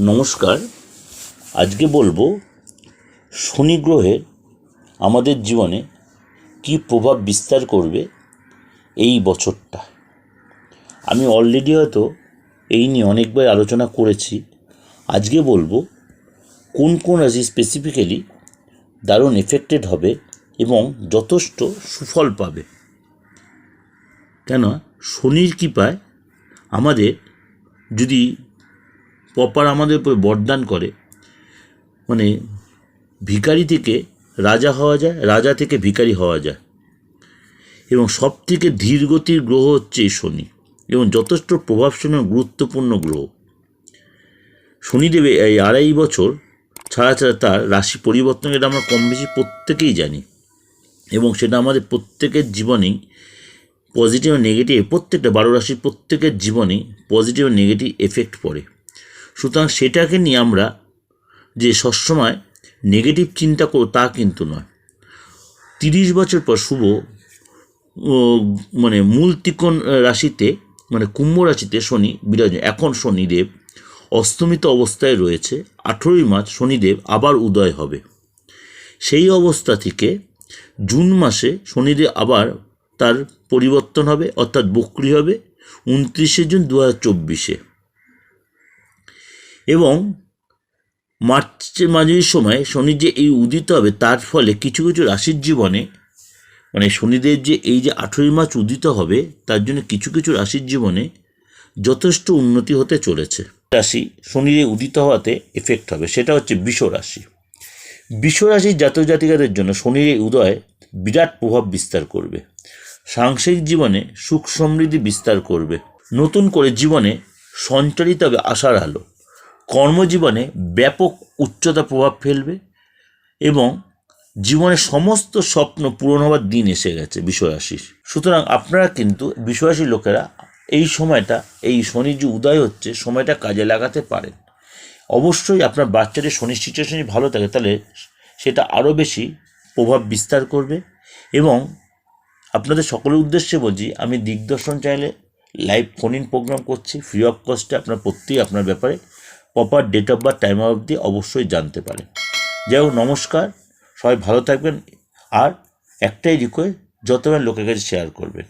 নমস্কার। আজকে বলব, শনি গ্রহের আমাদের জীবনে কী প্রভাব বিস্তার করবে এই বছরটা। আমি অলরেডি হয়তো এই নিয়ে অনেকবার আলোচনা করেছি। আজকে বলব, কোন কোন রাশি স্পেসিফিক্যালি দারুণ এফেক্টেড হবে এবং যথেষ্ট সুফল পাবে। কেন শনির কৃপায় আমাদের যদি প্রপার আমাদের উপর বরদান করে মানে ভিখারি থেকে রাজা হওয়া যায়, রাজা থেকে ভিখারি হওয়া যায়। এবং সব থেকে ধীরগতির গ্রহ হচ্ছে শনি, এবং যথেষ্ট প্রভাবশালী গুরুত্বপূর্ণ গ্রহ। শনিদেবে এই আড়াই বছর ছাড়া ছাড়া তার রাশি পরিবর্তন এটা আমরা কম বেশি প্রত্যেকেই জানি, এবং সেটা আমাদের প্রত্যেকের জীবনেই পজিটিভ ও নেগেটিভ প্রত্যেকটা বারো রাশির প্রত্যেকের জীবনেই পজিটিভ ও নেগেটিভ এফেক্ট পড়ে। সুতরাং সেটাকে নিয়ে আমরা যে সবসময় নেগেটিভ চিন্তা করব তা কিন্তু নয়। তিরিশ বছর পর শুভ মানে মূল ত্রিকোণ রাশিতে মানে কুম্ভ রাশিতে শনি বিরাজ এখন শনিদেব অস্তমিত অবস্থায় রয়েছে, আঠেরোই মার্চ শনিদেব আবার উদয় হবে। সেই অবস্থা থেকে জুন মাসে শনিদেব আবার তার পরিবর্তন হবে, অর্থাৎ বক্রি হবে, উনত্রিশে জুন দু হাজার চব্বিশে। এবং মার্চের মাঝের সময় শনি যে এই উদিত হবে, তার ফলে কিছু কিছু রাশির জীবনে মানে শনিদের যে এই যে আঠেরোই মার্চ উদিত হবে, তার জন্য কিছু কিছু রাশির জীবনে যথেষ্ট উন্নতি হতে চলেছে। রাশি শনিদেব উদিত হওয়াতে এফেক্ট হবে, সেটা হচ্ছে বিষ রাশি। বিষ রাশির জাতক জাতিকাদের জন্য শনির এই উদয় বিরাট প্রভাব বিস্তার করবে। সাংসারিক জীবনে সুখ সমৃদ্ধি বিস্তার করবে। নতুন করে জীবনে সঞ্চারিত হবে আশার আলো। কর্মজীবনে ব্যাপক উচ্চতা প্রভাব ফেলবে এবং জীবনের সমস্ত স্বপ্ন পূরণ হওয়ার দিন এসে গেছে বিশ্বরাশির। সুতরাং আপনারা কিন্তু বিশ্বরাশির লোকেরা এই সময়টা, এই শনি যে উদয় হচ্ছে, সময়টা কাজে লাগাতে পারেন। অবশ্যই আপনার বাচ্চাদের শনি সিচুয়েশনই ভালো থাকে, তাহলে সেটা আরও বেশি প্রভাব বিস্তার করবে এবং আপনাদের সকলের উদ্দেশ্যে বলছি, আমি দিগদর্শন চ্যানেলে লাইভ ফোন ইন প্রোগ্রাম করছি ফ্রি অফ কস্টে আপনার প্রত্যেকেই আপনার ব্যাপারে proper date of birth time of দিয়ে অবশ্যই জানতে পারেন। যাই হোক, নমস্কার, সবাই ভালো থাকবেন। আর একটাই রিকোয়েস্ট যতবার লোকের কাছে শেয়ার করবেন।